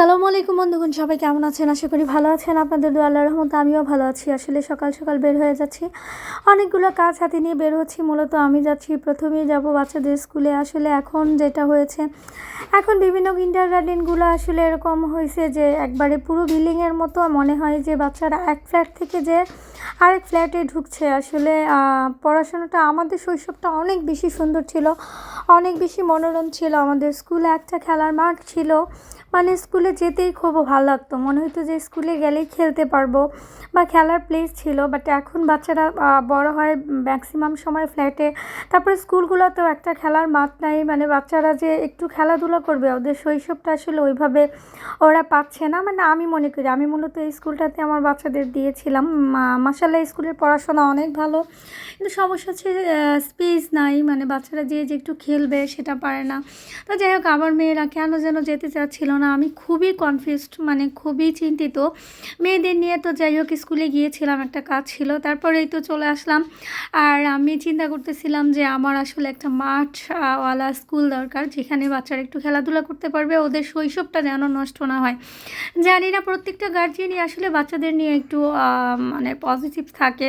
আসসালামু আলাইকুম বন্ধুগণ, সবাই কেমন আছেন? আশা করি ভালো আছেন। আপনাদের দু আল্লাহ রহমতে আমিও ভালো আছি। আসলে সকাল সকাল বের হয়ে যাচ্ছি। অনেকগুলো কাজ হাতে নিয়ে বের হচ্ছি। মূলত আমি যাচ্ছি, প্রথমেই যাব বাচ্চাদের স্কুলে। আসলে এখন যেটা হয়েছে, এখন বিভিন্ন কিন্ডার গার্ডেনগুলো আসলে এরকম হয়েছে যে, একবারে পুরো বিল্ডিংয়ের মতো মনে হয় যে, বাচ্চারা এক ফ্ল্যাট থেকে যে আরেক ফ্ল্যাটে ঢুকছে। আসলে পড়াশোনাটা আমাদের শৈশবটা অনেক বেশি সুন্দর ছিল, অনেক বেশি মনোরম ছিল। আমাদের স্কুলে একটা খেলার মাঠ ছিল। মানে স্কুলে যেতেই খুব ভালো লাগতো। মনে হতো যে স্কুলে গেলেই খেলতে পারব বা খেলার প্লেস ছিল বাট এখন বাচ্চারা বড় হয় ম্যাক্সিমাম সময় ফ্ল্যাটে তারপরে স্কুলগুলোতেও একটা খেলার মাঠ নাই মানে বাচ্চারা যে একটু খেলাধুলা করবে, ওদের শৈশবটা আসলে ওইভাবে ওরা পাচ্ছে না। মানে আমি মনে করি, আমি মূলত এই স্কুলটাতে আমার বাচ্চাদের দিয়েছিলাম। মাসাল্লাহ স্কুলের পড়াশোনা অনেক ভালো। কিন্তু সমস্যা হচ্ছে স্পেস নাই মানে বাচ্চারা যে যে একটু খেলবে সেটা পারে না। তো যাই হোক, আমার মেয়েরা কেন যেন যেতে চাচ্ছিল না, আমি খুবই কনফিউজড মানে খুবই চিন্তিত। মেয়েদের নিয়ে তো যাই হোক, স্কুলে গিয়েছিলাম, একটা কাজ ছিল, তারপরেই তো চলে আসলাম। আর আমি চিন্তা করতেছিলাম যে আমার আসলে একটা মাঠওয়ালা স্কুল দরকার, যেখানে বাচ্চারা একটু খেলাধুলা করতে পারবে, ওদের শৈশবটা যেন নষ্ট না হয়। জানি না, প্রত্যেকটা গার্জিয়ানই আসলে বাচ্চাদের নিয়ে একটু মানে পজিটিভ থাকে।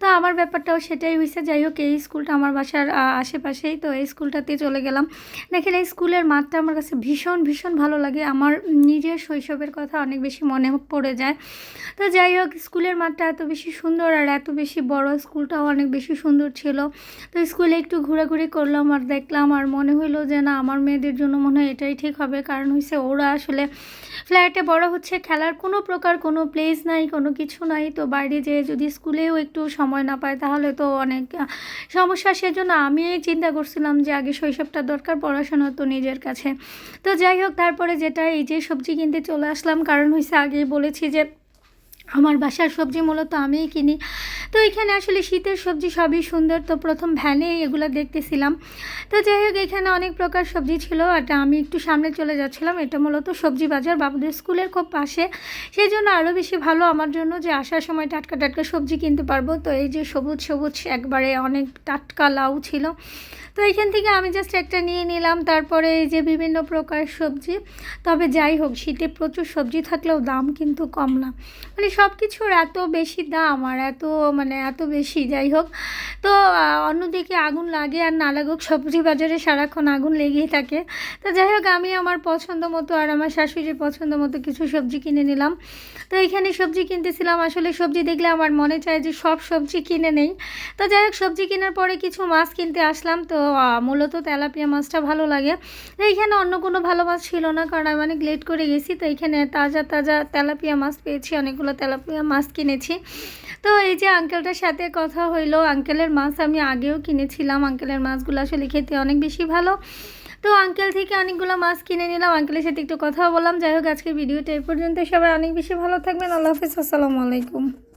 তো আমার ব্যাপারটাও সেটাই হয়েছে যাই হোক, এই স্কুলটা আমার বাসার আশেপাশেই, তো এই স্কুলটাতে চলে গেলাম। দেখেন, এই স্কুলের মাঠটা আমার কাছে ভীষণ ভীষণ ভালো লাগে। আমার নিজের শৈশবের কথা অনেক বেশি মনে পড়ে যায়। তো যাই হোক, স্কুলের মাঠটা এত বেশি সুন্দর আর এত বেশি বড়, স্কুলটাও অনেক বেশি সুন্দর ছিল। তো স্কুলে একটু ঘোরাঘুরি করলাম আর দেখলাম আর মনে হলো যে না, আমার মেয়েদের জন্য মনে হয় এটাই ঠিক হবে। কারণ হয়েছে ওরা আসলে ফ্ল্যাটে বড় হচ্ছে, খেলার কোনো প্রকার কোনো প্লেস নাই, কোনো কিছু নাই। তো বাইরে যেয়ে যদি স্কুলেও একটু সময় না পায়, তাহলে তো অনেক সমস্যা। সেজন্য আমি চিন্তা করছিলাম যে আগে শৈশবটা দরকার পড়াশোনা তো নিজের কাছে। তো যাই হোক, তারপরে যেটা এই যে সবজি কিনতে চলে আসলাম। কারণ হয়েছে আগেই বলেছি যে আমার বাসার সবজি মূলত আমিই কিনি। তো এখানে আসলে শীতের সবজি সবই সুন্দর। তো প্রথম ভ্যানে এগুলো দেখতেছিলাম। তো যাই হোক, এখানে অনেক প্রকার সবজি ছিল। আর আমি একটু সামনে চলে যাচ্ছিলাম। এটা মূলত সবজি বাজার, বাবুদের স্কুলের খুব পাশে। সেই জন্য আরও বেশি ভালো আমার জন্য যে আসার সময় টাটকা টাটকা সবজি কিনতে পারব। তো এই যে সবুজ সবুজ একবারে অনেক টাটকা লাউ ছিল। তো এখান থেকে আমি জাস্ট একটা নিয়ে নিলাম। তারপরে এই যে বিভিন্ন প্রকার সবজি। তবে যাই হোক, শীতে প্রচুর সবজি থাকলেও দাম কিন্তু কম না। মানে সব কিছুর এত বেশি দাম আর এত মানে এত বেশি, যাই হোক। তো অন্যদিকে আগুন লাগে আর না লাগুক, সবজি বাজারে সারাক্ষণ আগুন লেগেই থাকে। তো যাই হোক, আমি আমার পছন্দ মতো আর আমার শাশুড়ির পছন্দ মতো কিছু সবজি কিনে নিলাম। তো এখানে সবজি কিনতেছিলাম। আসলে সবজি দেখলে আমার মনে চায় যে সব সবজি কিনে নেই। তো যাই হোক, সবজি কেনার পরে কিছু মাছ কিনতে আসলাম। তো মূলত তেলাপিয়া মাছটা ভালো লাগে। তো এইখানে অন্য কোনো ভালো মাছ ছিল না, কারণ আমি অনেক লেট করে গেছি। তো এখানে তাজা তাজা তেলাপিয়া মাছ পেয়েছি, অনেকগুলো তেলাপিয়া মাছ কিনেছি। তো এই যে আঙ্কেলটার সাথে কথা হইল আঙ্কেলের মাছ আমি আগেও কিনেছিলাম। আঙ্কেলের মাছগুলো আসলে খেতে অনেক বেশি ভালো। তো আঙ্কেল থেকে অনেকগুলো মাছ কিনে নিলাম। আঙ্কেলের সাথে একটু কথা বললাম। যাই হোক, আজকের ভিডিওটা এই পর্যন্ত সবাই অনেক বেশি ভালো থাকবেন। আল্লাহ হাফিজ। আসসালামু আলাইকুম।